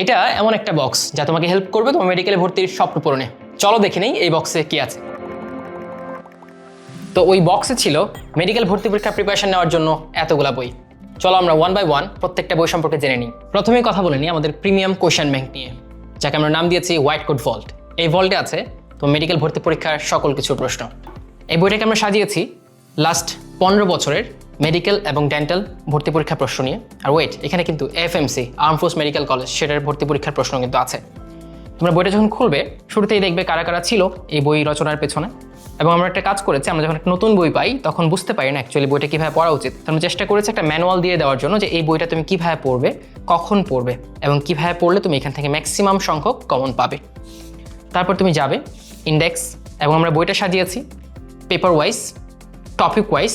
এটা এমন একটা বক্স যা তোমাকে হেল্প করবে তোমার মেডিকেলে ভর্তির স্বপ্ন পূরণে। চলো দেখে নেই এই বক্সে কি আছে। তো ওই বক্সে ছিল মেডিকেল ভর্তি পরীক্ষা প্রিপারেশন নেওয়ার জন্য এতগুলা বই। চলো আমরা ওয়ান বাই ওয়ান প্রত্যেকটা বই সম্পর্কে জেনে নিই। প্রথমে কথা বলে নিই আমাদের প্রিমিয়াম কোয়েশন ব্যাংক নিয়ে, যাকে আমরা নাম দিয়েছি হোয়াইট কোড ভল্ট এই ভল্টে আছে তো মেডিকেল ভর্তি পরীক্ষার সকল কিছু প্রশ্ন। এই বইটাকে আমরা সাজিয়েছি লাস্ট পনেরো বছরের মেডিকেল এবং ডেন্টাল ভর্তি পরীক্ষার প্রশ্ন নিয়ে। আর ওয়েট এখানে কিন্তু FMC arm force medical college সেটার ভর্তি পরীক্ষার প্রশ্ন কিন্তু আছে। তোমরা বইটা যখন খুলবে, শুরুতেই দেখবে কারা কারা ছিল এই বই রচনার পেছনে। এবং আমরা একটা কাজ করেছি, আমরা যখন একটা নতুন বই পাই, তখন বুঝতে পারি না অ্যাকচুয়ালি বইটা কীভাবে পড়া উচিত। আমরা চেষ্টা করেছি একটা ম্যানুয়াল দিয়ে দেওয়ার জন্য যে এই বইটা তুমি কীভাবে পড়বে, কখন পড়বে, এবং কীভাবে পড়লে তুমি এখান থেকে ম্যাক্সিমাম সংখ্যক কমন পাবে। তারপর তুমি যাবে ইন্ডেক্স এবং আমরা বইটা সাজিয়েছি পেপার ওয়াইজ টপিক ওয়াইজ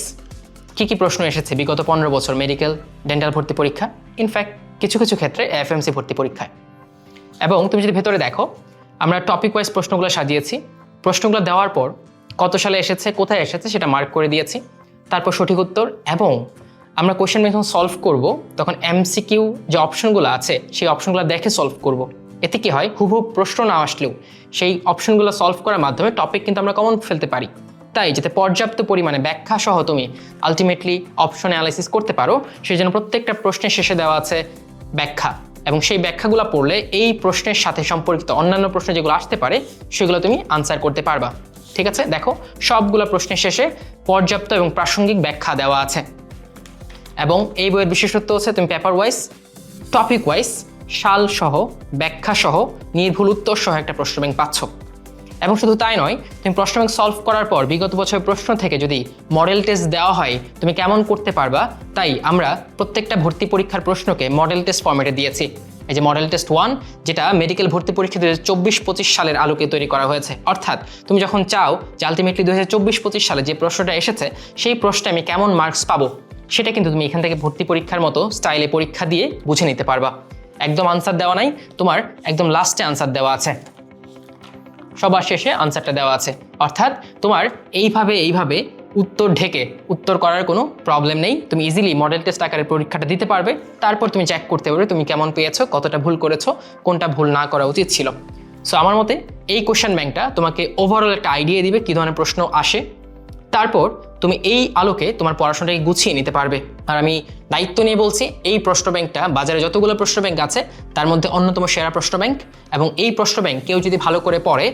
কী কী প্রশ্ন এসেছে? বিগত পনেরো বছর মেডিকেল ডেন্টাল ভর্তি পরীক্ষা ইনফ্যাক্ট কিছু কিছু ক্ষেত্রে এফ এফএমসি ভর্তি পরীক্ষায়। এবং তুমি যদি ভেতরে দেখো, আমরা টপিক ওয়াইজ প্রশ্নগুলো সাজিয়েছি। প্রশ্নগুলো দেওয়ার পর কত সালে এসেছে, কোথায় এসেছে সেটা মার্ক করে দিয়েছি। তারপর সঠিক উত্তর এবং আমরা কোয়েশ্চেন যখন সলভ করব, তখন এমসিকিউ যে অপশনগুলো আছে, সেই অপশনগুলো দেখে সলভ করব। এতে কি হয়? হুবহু প্রশ্ন না আসলেও সেই অপশনগুলো সলভ করার মাধ্যমে টপিক কিন্তু আমরা কমন ফেলতে পারি। তাই যাতে পর্যাপ্ত পরিমাণে ব্যাখ্যা সহ তুমি আলটিমেটলি অপশন অ্যানালাইসিস করতে পারো, সেই জন্য প্রত্যেকটা প্রশ্নের শেষে দেওয়া আছে ব্যাখ্যা। এবং সেই ব্যাখ্যাগুলো পড়লে এই প্রশ্নের সাথে সম্পর্কিত অন্যান্য প্রশ্ন যেগুলো আসতে পারে, সেগুলো তুমি আনসার করতে পারবা। ঠিক আছে? দেখো, সবগুলো প্রশ্নের শেষে পর্যাপ্ত এবং প্রাসঙ্গিক ব্যাখ্যা দেওয়া আছে। এবং এই বইয়ের বিশেষত্ব হচ্ছে তুমি পেপার ওয়াইজ টপিক ওয়াইজ সাল সহ, ব্যাখ্যা সহ, নির্ভুল উত্তর সহ একটা প্রশ্ন ব্যাংক পাচ্ছ। এবং শুধু তাই নয়, তুমি প্রশ্ন ব্যাংক সলভ করার পর বিগত বছরের প্রশ্ন থেকে যদি মডেল টেস্ট দেওয়া হয়, তুমি কেমন করতে পারবা? তাই আমরা প্রত্যেকটা ভর্তি পরীক্ষার প্রশ্নকে মডেল টেস্ট ফর্মেটে দিয়েছি। এই যে মডেল টেস্ট ওয়ান যেটা মেডিকেল ভর্তি পরীক্ষা দু চব্বিশ পঁচিশ সালের আলোকে তৈরি করা হয়েছে। অর্থাৎ তুমি যখন চাও যে আলটিমেটলি দু হাজার চব্বিশ পঁচিশ সালে যে প্রশ্নটা এসেছে, সেই প্রশ্নে আমি কেমন মার্কস পাবো, সেটা কিন্তু তুমি এখান থেকে ভর্তি পরীক্ষার মতো স্টাইলে পরীক্ষা দিয়ে বুঝে নিতে পারবা। একদম আনসার দেওয়া নাই, তোমার একদম লাস্টে আনসার দেওয়া আছে। সবার শেষে আনসারটা দেওয়া আছে। অর্থাৎ তোমার এইভাবে এইভাবে উত্তর ঢেকে উত্তর করার কোনো প্রবলেম নেই। তুমি ইজিলি মডেল টেস্ট আকারে পরীক্ষাটা দিতে পারবে। তারপর তুমি চেক করতে পারবে তুমি কেমন পেয়েছ, কতটা ভুল করেছ, কোনটা ভুল না করা উচিত ছিল। সো আমার মতে এই কোশ্চেন ব্যাংকটা তোমাকে ওভারঅল একটা আইডিয়া দিবে কী ধরনের প্রশ্ন আসে। তারপর তুমি এই আলোকে তোমার পড়াশোনাটাকে গুছিয়ে নিতে পারবে। আর আমি দায়িত্ব নিয়ে বলছি, এই প্রশ্ন ব্যাংকটা, বাজারে যতগুলো প্রশ্ন ব্যাংক আছে, তার মধ্যে অন্যতম সেরা প্রশ্ন ব্যাংক। এবং এই প্রশ্ন ব্যাংক কেউ যদি ভালো করে পড়ে,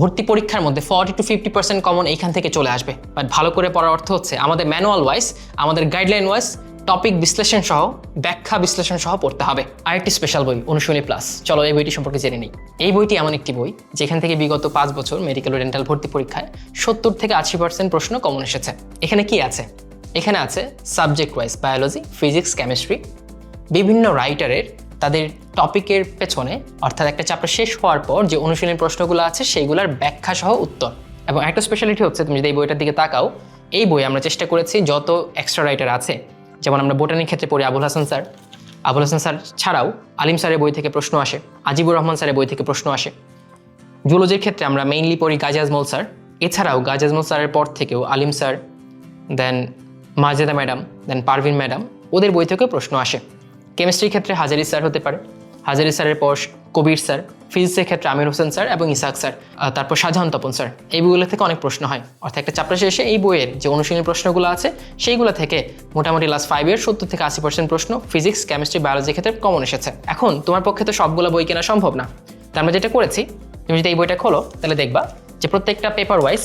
ভর্তি পরীক্ষার মধ্যে forty to fifty percent common এইখান থেকে চলে আসবে। বাট ভালো করে পড়ার অর্থ হচ্ছে, আমাদের ম্যানুয়াল ওয়াইজ আমাদের গাইডলাইন ওয়াইজ টপিক বিশ্লেষণ সহ, ব্যাখ্যা বিশ্লেষণ সহ পড়তে হবে। আরেকটি স্পেশাল বই, অনুশীলনী প্লাস চলো এই বইটি সম্পর্কে জেনে নিই। এই বইটি এমন একটি বই, যেখান থেকে বিগত পাঁচ বছর মেডিকেল ও ডেন্টাল ভর্তি পরীক্ষায় সত্তর থেকে আশি পার্সেন্ট প্রশ্ন কমন এসেছে। এখানে কি আছে? এখানে আছে subject wise biology physics chemistry বিভিন্ন রাইটারের তাদের টপিকের পেছনে, অর্থাৎ একটা চ্যাপ্টার শেষ হওয়ার পর যে অনুশীলনী প্রশ্নগুলো আছে, সেইগুলোর ব্যাখ্যা সহ উত্তর। এবং একটা স্পেশালিটি হচ্ছে, তুমি যদি এই বইটার দিকে তাকাও, এই বই আমরা চেষ্টা করেছি, যত এক্সট্রা রাইটার আছে যেমন আমরা বোটানির ক্ষেত্রে পড়ি আবুল হাসান স্যার। আবুল হাসান স্যার ছাড়াও আলিম স্যারের বই থেকে প্রশ্ন আসে, আজিবুর রহমান স্যারের বই থেকে প্রশ্ন আসে। জুলজির ক্ষেত্রে আমরা মেইনলি পড়ি গাজী আজমল স্যার। এছাড়াও গাজী আজমল স্যারের পর থেকেও Alim sir then Majeda madam then Parvin madam, ওদের বই থেকেও প্রশ্ন আসে। কেমিস্ট্রির ক্ষেত্রে হাজারি স্যার হতে পারে। হাজারি স্যারের পর কবির স্যার, ফিজিক্সের ক্ষেত্রে আমির হোসেন স্যার এবং ইসাক স্যার তারপর শাহজাহান তপন স্যার। এই বইগুলো থেকে অনেক প্রশ্ন হয়। অর্থাৎ একটা চাপটা শেষে এই বইয়ের যে অনুশীলনী প্রশ্নগুলো আছে, সেইগুলো থেকে মোটামুটি লাস্ট ফাইভ ইয়ার সত্তর থেকে আশি পার্সেন্ট প্রশ্ন ফিজিক্স কেমিস্ট্রি বায়োলজির ক্ষেত্রে কমন এসেছে। এখন তোমার পক্ষে তো সবগুলো বই কেনা সম্ভব না। তো আমরা যেটা করেছি, তুমি যদি এই বইটা খোলো, তাহলে দেখবা যে প্রত্যেকটা পেপার ওয়াইজ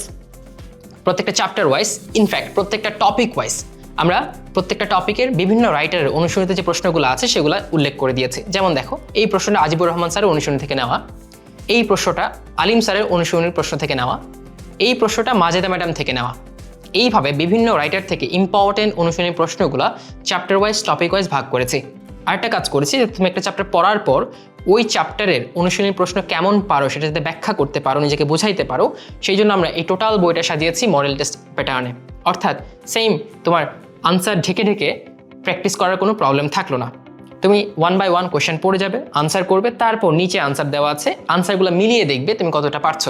প্রত্যেকটা চ্যাপ্টার ওয়াইজ ইনফ্যাক্ট প্রত্যেকটা টপিক ওয়াইজ আমরা প্রত্যেকটা টপিকের বিভিন্ন রাইটারের অনুশীলনীতে যে প্রশ্নগুলো আছে সেগুলো উল্লেখ করে দিয়েছে। যেমন দেখো, এই প্রশ্নটা আজিবুর রহমান স্যারের অনুশীলনী থেকে নেওয়া, এই প্রশ্নটা আলিম স্যারের অনুশীলনীর প্রশ্ন থেকে নেওয়া, এই প্রশ্নটা মাজেদা ম্যাডাম থেকে নেওয়া। এইভাবে বিভিন্ন রাইটার থেকে ইম্পর্টেন্ট অনুশীলনী প্রশ্নগুলো চ্যাপ্টার ওয়াইজ টপিক ওয়াইজ ভাগ করেছি। আরেকটা কাজ করেছি যে তুমি একটা চ্যাপ্টার পড়ার পর ওই চ্যাপ্টারের অনুশীলনী প্রশ্ন কেমন পারো সেটা যাতে ব্যাখ্যা করতে পারো, নিজেকে বোঝাইতে পারো, সেই জন্য আমরা এই টোটাল বইটা সাজিয়েছি মডেল টেস্ট প্যাটার্নে অর্থাৎ সেম তোমার আনসার ঢেকে ঢেকে প্র্যাকটিস করার কোনো প্রবলেম থাকল না। তুমি ওয়ান বাই ওয়ান কোয়েশ্চেন পড়ে যাবে, আনসার করবে, তারপর নিচে আনসার দেওয়া আছে, আনসারগুলো মিলিয়ে দেখবে তুমি কতটা পারছ।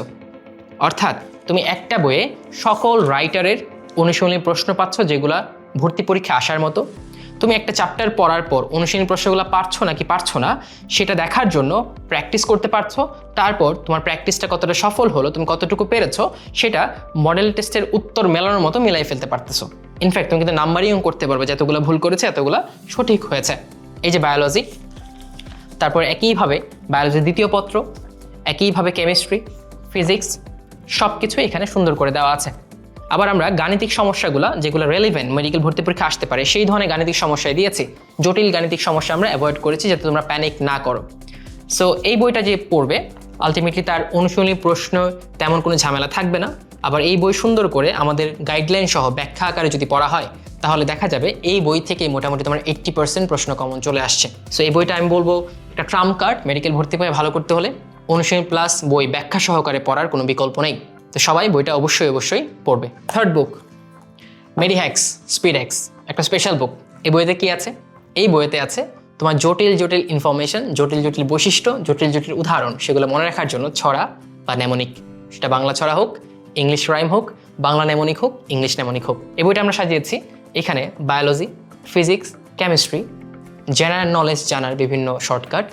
অর্থাৎ তুমি একটা বইয়ে সকল রাইটারের অনুশীলনী প্রশ্ন পাচ্ছ যেগুলা ভর্তি পরীক্ষা আসার মতো। তুমি একটা চ্যাপ্টার পড়ার পর অনুশীলনী প্রশ্নগুলো পারছ নাকি পারছ না, সেটা দেখার জন্য প্র্যাকটিস করতে পারছ। তারপর তোমার প্র্যাকটিসটা কতটা সফল হলো, তুমি কতটুকু পেরেছ, সেটা মডেল টেস্টের উত্তর মেলানোর মতো মিলাই ফেলতে পারতেছো। ইনফ্যাক্ট তুমি কিন্তু নাম্বারিং করতে পারবে যে ভুল করেছে, এতগুলো সঠিক হয়েছে। এই যে বায়োলজি তারপর একইভাবে বায়োলজির দ্বিতীয় পত্র, একইভাবে কেমিস্ট্রি ফিজিক্স সব কিছু এখানে সুন্দর করে দেওয়া আছে। আবার আমরা গাণিতিক সমস্যাগুলো, যেগুলো রেলিভেন্ট মেডিকেল ভর্তি পরীক্ষা আসতে পারে, সেই ধরনের গাণিতিক সমস্যায় দিয়েছি। জটিল গাণিতিক সমস্যা আমরা অ্যাভয়েড করেছি যাতে তোমরা প্যানিক না করো। সো এই বইটা যে পড়বে আলটিমেটলি তার অনুশীলনী প্রশ্ন, তেমন কোনো ঝামেলা থাকবে না। আবার এই বই সুন্দর করে আমাদের গাইডলাইন সহ ব্যাখ্যা আকারে যদি পড়া হয়, তাহলে দেখা যাবে এই বই থেকে মোটামুটি তোমার এইট্টি পার্সেন্ট প্রশ্ন কমন চলে আসছে। সো এই বইটা আমি বলব একটা ট্রাম কার্ড মেডিকেল ভর্তি পেয়ে ভালো করতে হলে অনুশীলন প্লাস বই ব্যাখ্যা সহকারে পড়ার কোনো বিকল্প নেই। তো সবাই বইটা অবশ্যই অবশ্যই পড়বে। থার্ড বুক মেডিহ্যাক্স স্পিডহ্যাক্স একটা স্পেশাল বুক এই বইতে কি আছে? এই বইতে আছে তোমার জটিল জটিল ইনফরমেশন জটিল জটিল বৈশিষ্ট্য, জটিল জটিল উদাহরণ, সেগুলো মনে রাখার জন্য ছড়া বা নেমনিক সেটা বাংলা ছড়া হোক ইংলিশ রাইম হোক, বাংলা নেমনিক হোক, ইংলিশ নেমনিক হোক। এই বইটা আমরা সাজিয়েছি। এখানে biology physics chemistry general knowledge জানার বিভিন্ন শর্টকাট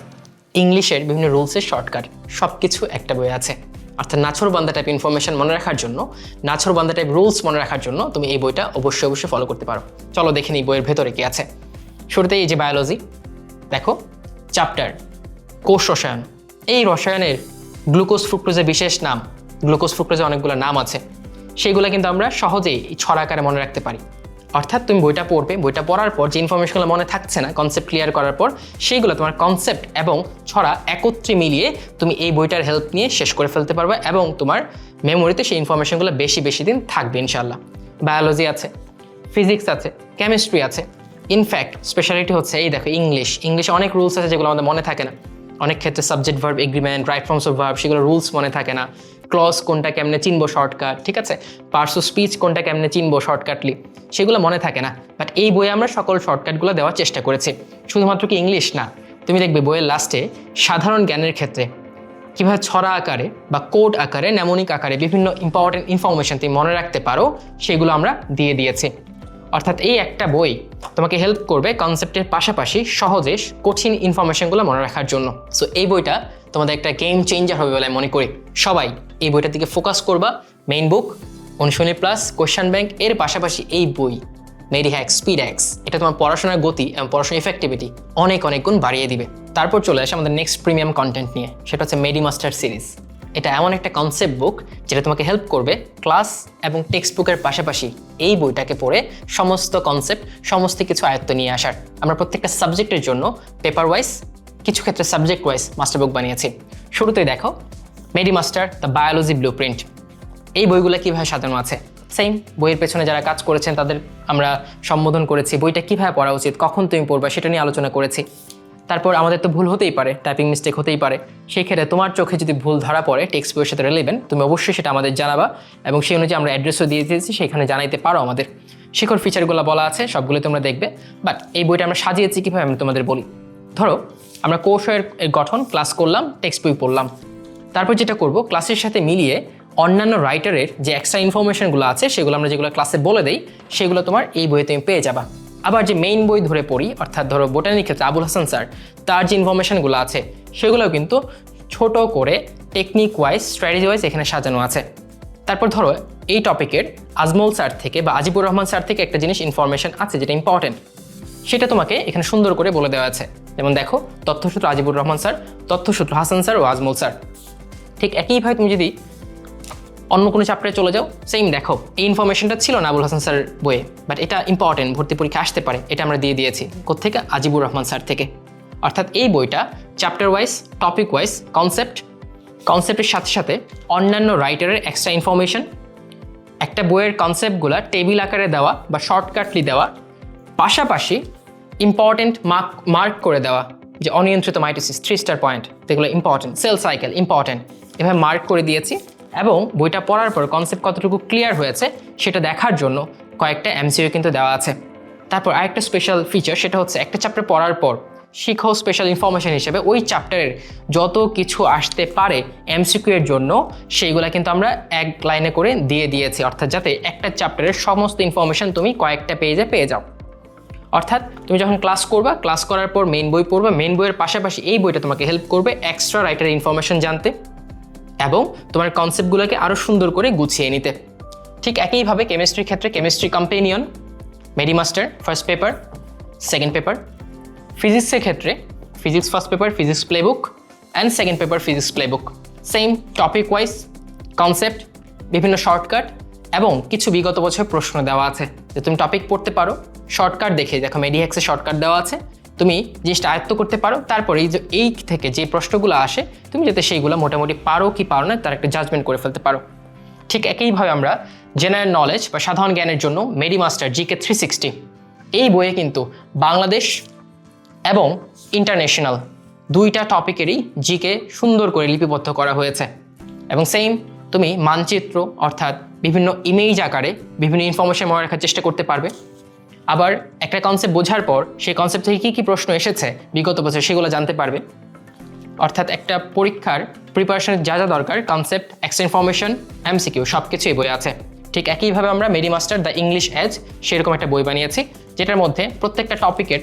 ইংলিশের বিভিন্ন রুলসের শর্টকাট সব কিছু একটা বই আছে। অর্থাৎ নাছর বান্দা টাইপ ইনফরমেশন মনে রাখার জন্য, নাছর বান্দা টাইপ রুলস মনে রাখার জন্য তুমি এই বইটা অবশ্যই অবশ্যই ফলো করতে পারো। চলো দেখে নিই বইয়ের ভেতরে কি আছে। শুরুতেই এই যে বায়োলজি দেখো চ্যাপ্টার কোষ রসায়ন। এই রসায়নের গ্লুকোজ ফ্রুক্টোজের বিশেষ নাম গ্লুকোজ ফ্রুক্টোজের অনেকগুলো নাম আছে। সেগুলো কিন্তু আমরা সহজেই ছড়া আকারে মনে রাখতে পারি। অর্থাৎ তুমি বইটা পড়বে, বইটা পড়ার পর যে ইনফরমেশনগুলো মনে থাকছে না কনসেপ্ট ক্লিয়ার করার পর, সেইগুলো তোমার কনসেপ্ট এবং ছড়া একত্রে মিলিয়ে তুমি এই বইটার হেল্প নিয়ে শেষ করে ফেলতে পারবে এবং তোমার মেমোরিতে সেই ইনফরমেশনগুলো বেশি বেশি দিন থাকবে ইনশাল্লাহ বায়োলজি আছে ফিজিক্স আছে কেমিস্ট্রি আছে। ইনফ্যাক্ট স্পেশালিটি হচ্ছে এই দেখো ইংলিশ ইংলিশে অনেক রুলস আছে যেগুলো আমাদের মনে থাকে না। অনেক ক্ষেত্রে subject verb agreement right forms of verb সেগুলো রুলস মনে থাকে না। ক্লস কোনটা কেমনে চিনবো শর্টকাট, ঠিক আছে? পার্স স্পিচ কোনটা কেমনে চিনবো শর্টকাটলি, সেগুলো মনে থাকে না। বাট এই বইয়ে আমরা সকল শর্টকাটগুলো দেওয়ার চেষ্টা করেছি। শুধুমাত্র কি ইংলিশ না? তুমি দেখবে বইয়ের লাস্টে সাধারণ জ্ঞানের ক্ষেত্রে কীভাবে ছড়া আকারে বা কোড আকারে নেমনিক আকারে বিভিন্ন ইম্পর্টেন্ট ইনফরমেশন তুমি মনে রাখতে পারো, সেগুলো আমরা দিয়ে দিয়েছি। অর্থাৎ এই একটা বই তোমাকে হেল্প করবে কনসেপ্টের পাশাপাশি সহজে কঠিন ইনফরমেশনগুলো মনে রাখার জন্য। সো এই বইটা তোমাদের একটা গেম চেঞ্জার হবে বলে মনে করি। সবাই এই বইটার দিকে ফোকাস করবা মেইন বুক অনুশীলনী প্লাস কোশ্চান ব্যাংক এর পাশাপাশি এই বই মেডি হ্যাক্স স্পিড হ্যাক্স এটা তোমার পড়াশোনার গতি এবং পড়াশোনার ইফেক্টিভিটি অনেক অনেক গুণ বাড়িয়ে দিবে। তারপর চলে আসে আমাদের নেক্সট প্রিমিয়াম কন্টেন্ট নিয়ে, সেটা হচ্ছে মেডি মাস্টার সিরিজ এটা এমন একটা কনসেপ্ট বুক যেটা তোমাকে হেল্প করবে ক্লাস এবং টেক্সট বুকের পাশাপাশি এই বইটাকে পড়ে সমস্ত কনসেপ্ট সমস্ত কিছু আয়ত্ত নিয়ে আসার। আমরা প্রত্যেকটা সাবজেক্টের জন্য পেপার ওয়াইজ কিছু ক্ষেত্রে সাবজেক্ট ওয়াইজ মাস্টার বুক বানিয়েছি। শুরুতেই দেখো মেডি master the biology blueprint এই বইগুলো কীভাবে সাজানো আছে? সেম বইয়ের পেছনে যারা কাজ করেছেন তাদের আমরা সম্বোধন করেছি, বইটা কীভাবে পড়া উচিত, কখন তুমি পড়বা সেটা নিয়ে আলোচনা করেছি। তারপর আমাদের তো ভুল হতেই পারে টাইপিং মিস্টেক হতেই পারে। সেই ক্ষেত্রে তোমার চোখে যদি ভুল ধরা পড়ে টেক্সট বইয়ের সাথে রেলেবেন তুমি অবশ্যই সেটা আমাদের জানাবা এবং সেই অনুযায়ী আমরা অ্যাড্রেসও দিয়ে দিয়েছি, সেখানে জানাইতে পারো আমাদের। শিখর ফিচারগুলো বলা আছে সবগুলো তোমরা দেখবে। বাট এই বইটা আমরা সাজিয়েছি কীভাবে আমি তোমাদের বলি। ধরো আমরা কোর্সের গঠন ক্লাস করলাম টেক্সট বই পড়লাম। তারপর যেটা করব ক্লাসের সাথে মিলিয়ে অন্যান্য রাইটারের যে এক্সট্রা ইনফরমেশনগুলো আছে, সেগুলো আমরা যেগুলো ক্লাসে বলে দিই, সেগুলো তোমার এই বইয়ে তুমি পেয়ে যাবা। আবার যে মেইন বই ধরে পড়ি, অর্থাৎ ধরো বোটানির ক্ষেত্রে আবুল হাসান স্যার তার যে ইনফরমেশনগুলো আছে সেগুলো কিন্তু ছোট করে টেকনিক ওয়াইজ স্ট্র্যাটেজি ওয়াইজ এখানে সাজানো আছে। তারপর ধরো, এই টপিকের আজমল স্যার থেকে বা আজিবুর রহমান স্যার থেকে একটা জিনিস ইনফরমেশন আছে যেটা ইম্পর্টেন্ট সেটা তোমাকে এখানে সুন্দর করে বলে দেওয়া আছে। যেমন দেখো, তথ্যসূত্র আজিবুর রহমান স্যার, তথ্যসূত্র হাসান স্যার ও আজমল স্যার। ঠিক একইভাবে তুমি যদি অন্য কোনো চ্যাপ্টারে চলে যাও সেম দেখো। এই ইনফরমেশনটা ছিল না আবুল হাসান স্যার বইয়ে বাট এটা ইম্পর্টেন্ট ভর্তি পরীক্ষা আসতে পারে, এটা আমরা দিয়ে দিয়েছি কোথেকে আজিবুর রহমান স্যার থেকে। অর্থাৎ এই বইটা chapter wise topic wise concept কনসেপ্টের সাথে সাথে অন্যান্য রাইটারের এক্সট্রা ইনফরমেশন একটা বইয়ের কনসেপ্টগুলো টেবিল আকারে দেওয়া বা শর্টকাটলি দেওয়া পাশাপাশি ইম্পর্টেন্ট মার্ক মার্ক করে দেওয়া যে অনিয়ন্ত্রিত মাইটোসিস থ্রি স্টার পয়েন্ট যেগুলো ইম্পর্টেন্ট সেল সাইকেল ইম্পর্টেন্ট এভাবে মার্ক করে দিয়েছি এবং বইটা পড়ার পর কনসেপ্ট কতটুকু ক্লিয়ার হয়েছে সেটা দেখার জন্য কয়েকটা এমসিও কিন্তু দেওয়া আছে। তারপর আরেকটা স্পেশাল ফিচার সেটা হচ্ছে একটা চ্যাপ্টার পড়ার পর শিখো স্পেশাল ইনফরমেশন হিসেবে ওই চ্যাপ্টারের যত কিছু আসতে পারে এমসিকিউ এর জন্য সেইগুলো কিন্তু আমরা এক লাইনে করে দিয়ে দিয়েছি। অর্থাৎ যাতে একটা চ্যাপ্টারের সমস্ত ইনফরমেশন তুমি কয়েকটা পেজে পেয়ে যাও। অর্থাৎ তুমি যখন ক্লাস করবা ক্লাস করার পর মেইন বই পড়বা মেইন বইয়ের পাশাপাশি এই বইটা তোমাকে হেল্প করবে এক্সট্রা রাইটার ইনফরমেশন জানতে এবং তোমার কনসেপ্টগুলোকে আরও সুন্দর করে গুছিয়ে নিতে। ঠিক একইভাবে কেমিস্ট্রির ক্ষেত্রে chemistry companion Medimaster first paper second paper ফিজিক্সের ক্ষেত্রে physics first paper physics playbook and second paper physics playbook same topic wise concept বিভিন্ন শর্টকাট এবং কিছু বিগত বছর প্রশ্ন দেওয়া আছে যে তুমি টপিক পড়তে পারো শর্টকাট দেখে, দেখো মেডিহ্যাক্সে শর্টকাট দেওয়া আছে, তুমি জিনিসটা আয়ত্ত করতে পারো, তারপরে এই যে এই থেকে যে প্রশ্নগুলো আসে, তুমি যাতে সেইগুলো মোটামুটি পারো কি পারো না, তার একটা জাজমেন্ট করে ফেলতে পারো। ঠিক একইভাবে আমরা জেনারেল নলেজ বা সাধারণ জ্ঞানের জন্য মেডি মাস্টার জিকে থ্রি সিক্সটি এই বইয়ে কিন্তু বাংলাদেশ এবং ইন্টারন্যাশনাল দুইটা টপিকেরই জিকে সুন্দর করে লিপিবদ্ধ করা হয়েছে। এবং সেম তুমি মানচিত্র অর্থাৎ বিভিন্ন ইমেজ আকারে, বিভিন্ন ইনফরমেশন মনে রাখার চেষ্টা করতে পারবে। আবার একটা কনসেপ্ট বোঝার পর, সেই কনসেপ্ট থেকে কী কী প্রশ্ন এসেছে, বিগত বছর সেগুলো জানতে পারবে। অর্থাৎ একটা পরীক্ষার প্রিপারেশনের যা যা দরকার কনসেপ্ট এক্স ইনফরমেশন এমসিকিউ সব কিছু এই বই আছে। ঠিক একইভাবে আমরা মেডি মাস্টার দ্য ইংলিশ এজ সেরকম একটা বই বানিয়েছি, যেটার মধ্যে প্রত্যেকটা টপিকের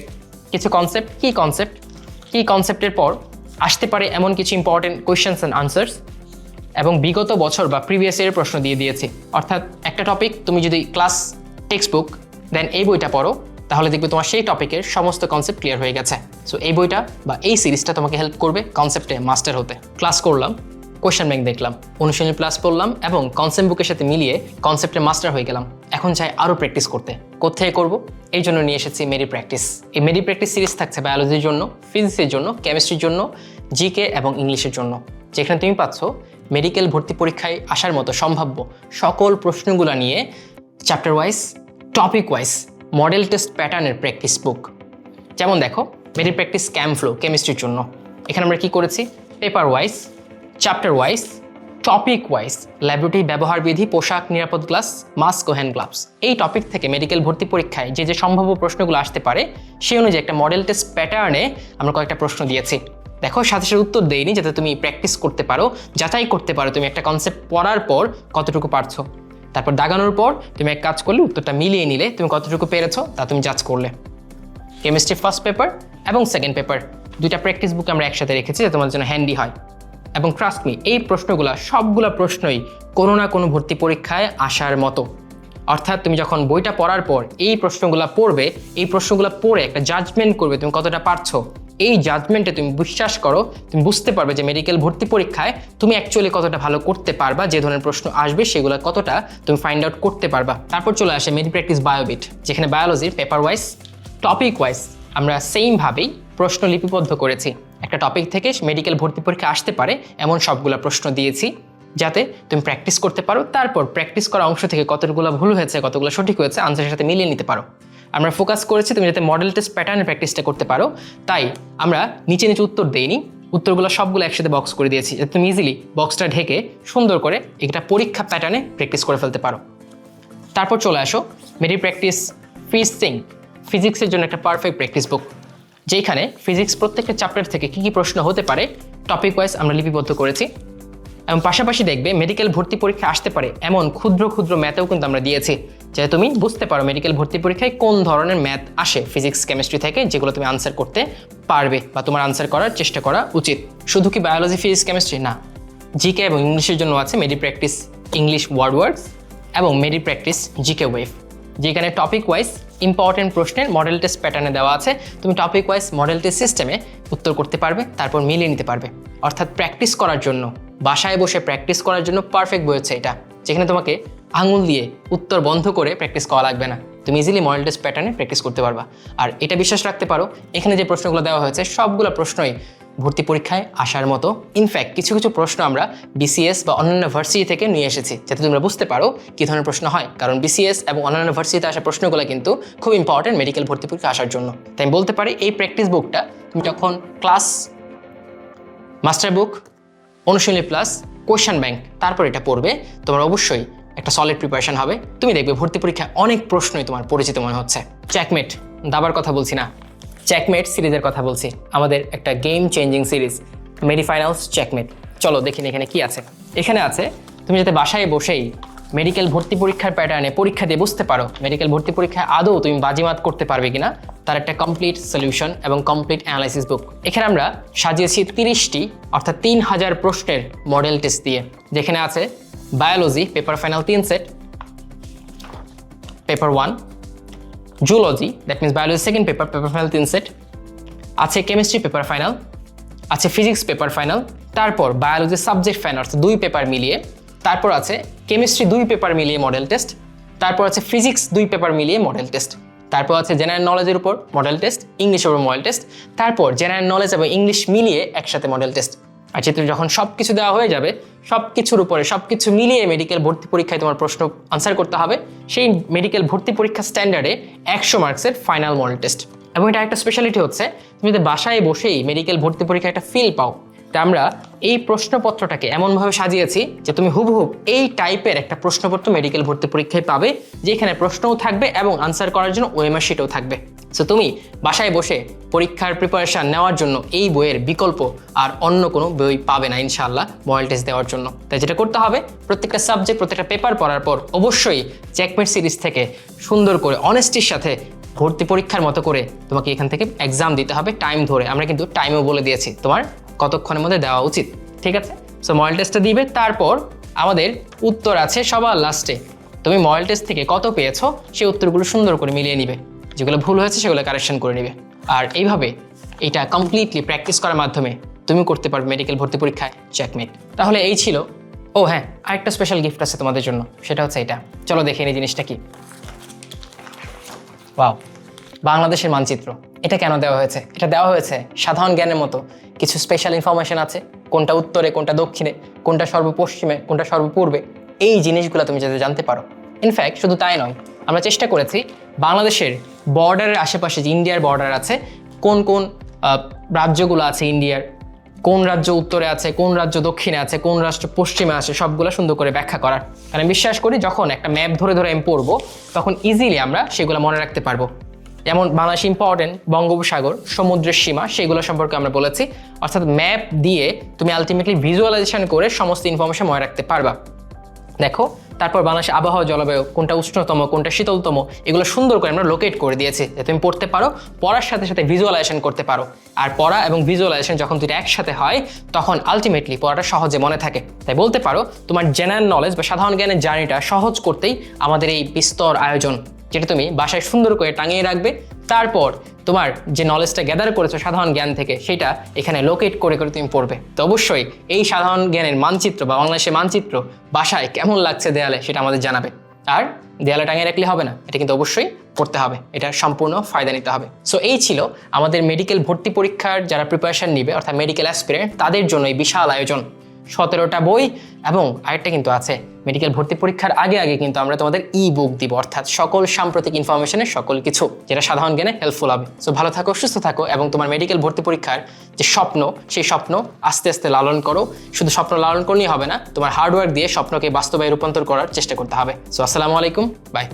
কিছু কনসেপ্ট কী কনসেপ্ট কী কনসেপ্টের পর আসতে পারে এমন কিছু ইম্পর্টেন্ট কোয়েশ্চেন্স অ্যান্ড আনসার্স এবং বিগত বছর বা প্রিভিয়াস ইয়ারের প্রশ্ন দিয়ে দিয়েছি। অর্থাৎ একটা টপিক তুমি যদি ক্লাস টেক্সট বুক দেন এই বইটা পড়ো, তাহলে দেখবে তোমার সেই টপিকের সমস্ত কনসেপ্ট ক্লিয়ার হয়ে গেছে। সো এই বইটা বা এই সিরিজটা তোমাকে হেল্প করবে কনসেপ্টে মাস্টার হতে। ক্লাস করলাম কোয়েশ্চেন ব্যাংক দেখলাম, অনুশীলনী প্লাস পড়লাম এবং কনসেপ্ট বুকের সাথে মিলিয়ে কনসেপ্টে মাস্টার হয়ে গেলাম। এখন চাই আরও প্র্যাকটিস করতে। কোথায় করব? এই জন্য নিয়ে এসেছি মেডি প্র্যাকটিস এই মেডি প্র্যাকটিস সিরিজ থাকছে বায়োলজির জন্য ফিজিক্সের জন্য কেমিস্ট্রির জন্য জিকে এবং ইংলিশের জন্য। যেখানে তুমি পাচ্ছ মেডিকেল ভর্তি পরীক্ষায় আসার মতো সম্ভাব্য সকল প্রশ্নগুলো নিয়ে chapter wise topic wise model test প্যাটার্নের প্র্যাকটিস বুক যেমন দেখো মেডি প্র্যাকটিস ক্যাম ফ্লো কেমিস্ট্রির জন্য। এখানে আমরা কি করেছি? Paper wise chapter wise topic wise laboratory ব্যবহার বিধি, পোশাক, নিরাপদ গ্লাস মাস্ক ও হ্যান্ড গ্লাভস এই টপিক থেকে মেডিকেল ভর্তি পরীক্ষায় যে যে সম্ভাব্য প্রশ্নগুলো আসতে পারে, সেই অনুযায়ী একটা মডেল টেস্ট প্যাটার্নে আমরা কয়েকটা প্রশ্ন দিয়েছি। দেখো, সাথে সাথে উত্তর দেয়নি যাতে তুমি প্র্যাকটিস করতে পারো, যাচাই করতে পারো, তুমি একটা কনসেপ্ট পড়ার পর কতটুকু পারছ। তারপর দাগানোর পর তুমি এক কাজ করলে, উত্তরটা মিলিয়ে নিলে, তুমি কতটুকু পেরেছ তা তুমি জাজ করলে। কেমিস্ট্রি ফার্স্ট পেপার এবং সেকেন্ড পেপার দুইটা প্র্যাকটিস বুক আমরা একসাথে রেখেছি যাতে তোমার জন্য হ্যান্ডি হয়। এবং ট্রাস্ট মি এই প্রশ্নগুলো সবগুলো প্রশ্নই কোনো না কোনো ভর্তি পরীক্ষায় আসার মতো। অর্থাৎ তুমি যখন বইটা পড়ার পর এই প্রশ্নগুলো পড়বে, এই প্রশ্নগুলো পড়ে একটা জাজমেন্ট করবে তুমি কতটা পারছ। এই জাজমেন্টে তুমি বিশ্বাস করো, তুমি বুঝতে পারবে যে মেডিকেল ভর্তি পরীক্ষায় তুমি অ্যাকচুয়ালি কতটা ভালো করতে পারবা, যে ধরনের প্রশ্ন আসবে সেগুলো কতটা তুমি ফাইন্ড আউট করতে পারবা। তারপর চলে আসে মেডি প্র্যাকটিস বায়োবিট যেখানে বায়োলজির পেপার ওয়াইজ টপিক ওয়াইজ আমরা সেইমভাবেই প্রশ্ন লিপিবদ্ধ করেছি। একটা টপিক থেকে মেডিকেল ভর্তি পরীক্ষা আসতে পারে, এমন সবগুলো প্রশ্ন দিয়েছি, যাতে তুমি প্র্যাকটিস করতে পারো। তারপর প্র্যাকটিস করা অংশ থেকে কতগুলো ভুল হয়েছে, কতগুলো সঠিক হয়েছে আনসারের সাথে মিলিয়ে নিতে পারো। আমরা ফোকাস করেছি তুমি যাতে মডেল টেস্ট প্যাটার্নের প্র্যাকটিসটা করতে পারো। তাই আমরা নিচে নিচে উত্তর দেইনি। উত্তরগুলো সবগুলো একসাথে বক্স করে দিয়েছি, যাতে তুমি ইজিলি বক্সটা ঢেকে সুন্দর করে একটা পরীক্ষা প্যাটার্নে প্র্যাকটিস করে ফেলতে পারো। তারপর চলে আসো মেডি প্র্যাকটিস ফিজিক্সিং ফিজিক্সের জন্য একটা পারফেক্ট প্র্যাকটিস বুক যেখানে ফিজিক্স প্রত্যেকটা চ্যাপ্টার থেকে কী কী প্রশ্ন হতে পারে টপিক ওয়াইজ আমরা লিপিবদ্ধ করেছি। এবং পাশাপাশি দেখবে মেডিকেল ভর্তি পরীক্ষা আসতে পারে। এমন ক্ষুদ্র ক্ষুদ্র ম্যাথেও কিন্তু আমরা দিয়েছি যাতে তুমি বুঝতে পারো মেডিকেল ভর্তি পরীক্ষায় কোন ধরনের ম্যাথ আসে ফিজিক্স কেমিস্ট্রি থেকে, যেগুলো তুমি আনসার করতে পারবে বা তোমার আনসার করার চেষ্টা করা উচিত। শুধু কি বায়োলজি ফিজিক্স কেমিস্ট্রি না। জিকে এবং ইংলিশের জন্য আছে মেডি প্র্যাকটিস ইংলিশ ওয়ার্ড ওয়ার্ডস এবং মেডি প্র্যাকটিস জিকে ওয়েভ যেখানে টপিক ওয়াইজ ইম্পর্টেন্ট প্রশ্নের মডেল টেস্ট প্যাটার্নে দেওয়া আছে। তুমি টপিক ওয়াইজ মডেল টেস্ট সিস্টেমে উত্তর করতে পারবে, তারপর মিলিয়ে নিতে পারবে। অর্থাৎ প্র্যাকটিস করার জন্য। বাসায় বসে প্র্যাকটিস করার জন্য পারফেক্ট বই হচ্ছে এটা। যেখানে তোমাকে আঙুল দিয়ে উত্তর বন্ধ করে প্র্যাকটিস করা লাগবে না। তুমি ইজিলি মডেল টেস্ট প্যাটার্নে প্র্যাকটিস করতে পারবা। আর এটা বিশ্বাস রাখতে পারো, এখানে যে প্রশ্নগুলো দেওয়া হয়েছে, সবগুলো প্রশ্নই ভর্তি পরীক্ষায় আসার মতো। ইনফ্যাক্ট কিছু কিছু প্রশ্ন আমরা বিসিএস বা অন্যান্য ভার্সিটি থেকে নিয়ে এসেছি, যাতে তোমরা বুঝতে পারো কী ধরনের প্রশ্ন হয়। কারণ বিসিএস এবং অন্যান্য ভার্সিটিতে আসা প্রশ্নগুলো কিন্তু খুব ইম্পর্টেন্ট মেডিকেল ভর্তি পরীক্ষা আসার জন্য। তাই বলতে পারি, এই প্র্যাকটিস বুকটা তুমি যখন ক্লাস মাস্টার বুক অনুশীলনী প্লাস কোয়েশন ব্যাংক তারপর এটা পড়বে। তোমার অবশ্যই একটা সলিড প্রিপারেশন হবে। তুমি দেখবে ভর্তি পরীক্ষায় অনেক প্রশ্নই তোমার পরিচিত মনে হচ্ছে। চ্যাকমেট দাবার কথা বলছি না। চ্যাকমেট সিরিজের কথা বলছি। আমাদের একটা game changing series medi finals checkmate চলো দেখিনি এখানে কি আছে। এখানে আছে, তুমি যাতে বাসায় বসেই মেডিকেল ভর্তি পরীক্ষার প্যাটার্নে পরীক্ষা দিয়ে বুঝতে পারো। মেডিকেল ভর্তি পরীক্ষায় আদৌ তুমি বাজিমাত করতে পারবে কিনা, তার একটা কমপ্লিট সলিউশন এবং কমপ্লিট অ্যানালাইসিস বুক এখানে আমরা সাজিয়েছি তিরিশটি, অর্থাৎ তিন হাজার প্রশ্নের মডেল টেস্ট দিয়ে। যেখানে আছে বায়োলজি পেপার ফাইনাল তিন set paper one zoology that means biology second paper paper final তিন সেট আছে কেমিস্ট্রি পেপার ফাইনাল আছে ফিজিক্স পেপার ফাইনাল তারপর বায়োলজি সাবজেক্ট ফাইনাল অর্থাৎ দুই পেপার মিলিয়ে, তারপর আছে কেমিস্ট্রি দুই পেপার মিলিয়ে মডেল টেস্ট তারপর আছে ফিজিক্স দুই পেপার মিলিয়ে মডেল টেস্ট তারপর আছে জেনারেল নলেজের উপর মডেল টেস্ট ইংলিশের উপর মডেল টেস্ট তারপর জেনারেল নলেজ এবং ইংলিশ মিলিয়ে একসাথে মডেল টেস্ট আর চিত্র যখন সব কিছু দেওয়া হয়ে যাবে সব কিছুর উপরে সব কিছু মিলিয়ে মেডিকেল ভর্তি পরীক্ষায় তোমার প্রশ্ন আনসার করতে হবে, সেই মেডিকেল ভর্তি পরীক্ষা স্ট্যান্ডার্ডে একশো মার্কসের ফাইনাল মডেল টেস্ট এবং এটা একটা স্পেশালিটি হচ্ছে, তুমি যদি বাসায় বসেই মেডিকেল ভর্তি পরীক্ষায় একটা ফিল পাও, তা আমরা এই প্রশ্নপত্রটাকে এমনভাবে সাজিয়েছি যে তুমি হুবহুব এই টাইপের একটা প্রশ্নপত্র মেডিকেল ভর্তি পরীক্ষায় পাবে, যেখানে প্রশ্নও থাকবে এবং আনসার করার জন্য ওএমআর শিটও থাকবে। সো তুমি বাসায় বসে পরীক্ষার প্রিপারেশন নেওয়ার জন্য এই বইয়ের বিকল্প আর অন্য কোনো বই পাবে না ইনশাআল্লাহ মডেল টেস্ট দেওয়ার জন্য। তাই যেটা করতে হবে, প্রত্যেকটা সাবজেক্ট প্রত্যেকটা পেপার পড়ার পর অবশ্যই চেকমেট সিরিজ থেকে সুন্দর করে অনেস্টির সাথে ভর্তি পরীক্ষার মতো করে তোমাকে এখান থেকে এক্সাম দিতে হবে টাইম ধরে। আমরা কিন্তু টাইমও বলে দিয়েছি তোমার কতক্ষণের মধ্যে দেওয়া উচিত, ঠিক আছে? সো মডেল টেস্টটা দিবে, তারপর আমাদের উত্তর আছে সবার লাস্টে তুমি মডেল টেস্ট থেকে কত পেয়েছ, সেই উত্তরগুলো সুন্দর করে মিলিয়ে নিবে। যেগুলো ভুল হয়েছে, সেগুলো কারেকশন করে নিবে। আর এইভাবে এটা কমপ্লিটলি প্র্যাকটিস করার মাধ্যমে তুমি করতে পারবে মেডিকেল ভর্তি পরীক্ষায় চেকমেট তাহলে এই ছিল, ও হ্যাঁ আরেকটা স্পেশাল গিফট আছে তোমাদের জন্য, সেটা হচ্ছে এটা। চলো দেখে নিই জিনিসটা কি। বাংলাদেশের মানচিত্র। এটা কেন দেওয়া হয়েছে? এটা দেওয়া হয়েছে সাধারণ জ্ঞানের মতো। কিছু স্পেশাল ইনফরমেশন আছে, কোনটা উত্তরে, কোনটা দক্ষিণে, কোনটা সর্বপশ্চিমে, কোনটা সর্বপূর্বে, এই জিনিসগুলো তুমি যাতে জানতে পারো। ইনফ্যাক্ট শুধু তাই নয়, আমরা চেষ্টা করেছি বাংলাদেশের বর্ডারের আশেপাশে যে ইন্ডিয়ার বর্ডার আছে, কোন কোন রাজ্যগুলো আছে ইন্ডিয়ার কোন রাজ্য উত্তরে আছে, কোন রাজ্য দক্ষিণে আছে, কোন রাষ্ট্র পশ্চিমে আছে, সবগুলো সুন্দর করে ব্যাখ্যা করার। কারণ বিশ্বাস করি যখন একটা ম্যাপ ধরে ধরে আমি পড়ব, তখন ইজিলি আমরা সেগুলো মনে রাখতে পারব। যেমন বাংলাদেশ ইম্পর্টেন্ট বঙ্গোপসাগর, সমুদ্রের সীমা, সেগুলো সম্পর্কে আমরা বলেছি। অর্থাৎ ম্যাপ দিয়ে তুমি আলটিমেটলি ভিজুয়ালাইজেশন করে সমস্ত ইনফরমেশন মনে রাখতে পারবা। দেখো, তারপর বাংলাদেশের আবহাওয়া, জলবায়ু, কোনটা উষ্ণতম, কোনটা শীতলতম, এগুলো সুন্দর করে আমরা লোকেট করে দিয়েছি। যে তুমি পড়তে পারো, পড়ার সাথে সাথে ভিজুয়ালাইজেশন করতে পারো। আর পড়া এবং ভিজুয়ালাইজেশন যখন দুটো একসাথে হয়, তখন আলটিমেটলি পড়াটা সহজে মনে থাকে। তাই বলতে পারো, তোমার জেনারেল নলেজ বা সাধারণ জ্ঞানের জার্নিটা সহজ করতেই আমাদের এই বিস্তর আয়োজন। যেটা তুমি বাসায় সুন্দর করে টাঙিয়ে রাখবে, তারপর তোমার যে নলেজটা গ্যাদার করেছ সাধারণ জ্ঞান থেকে, সেটা এখানে লোকেট করে করে তুমি পড়বে। তো অবশ্যই এই সাধারণ জ্ঞানের মানচিত্র বা বাংলাদেশের মানচিত্র বাসায় কেমন লাগছে দেয়ালে, সেটা আমাদের জানাবে। আর দেয়ালে টাঙিয়ে রাখলে হবে না, এটা কিন্তু অবশ্যই পড়তে হবে, এটা সম্পূর্ণ ফায়দা নিতে হবে। সো এই ছিল আমাদের মেডিকেল ভর্তি পরীক্ষার যারা প্রিপারেশন নিবে, অর্থাৎ মেডিকেল অ্যাসপিরেন্ট তাদের জন্য এই বিশাল আয়োজন। সতেরোটা বই এবং আরেকটা কিন্তু আছে। মেডিকেল ভর্তি পরীক্ষার আগে আগে কিন্তু আমরা তোমাদের ই বুক দিব, অর্থাৎ সকল সাম্প্রতিক ইনফরমেশনের সকল কিছু, যেটা সাধারণ জ্ঞানে হেল্পফুল হবে। সো ভালো থাকো, সুস্থ থাকো এবং তোমার মেডিকেল ভর্তি পরীক্ষার যে স্বপ্ন, সেই স্বপ্ন আস্তে আস্তে লালন করো। শুধু স্বপ্ন লালন করলেই হবে না, তোমার হার্ডওয়ার্ক দিয়ে স্বপ্নকে বাস্তবায় রূপান্তর করার চেষ্টা করতে হবে। সো আসসালামু আলাইকুম বাই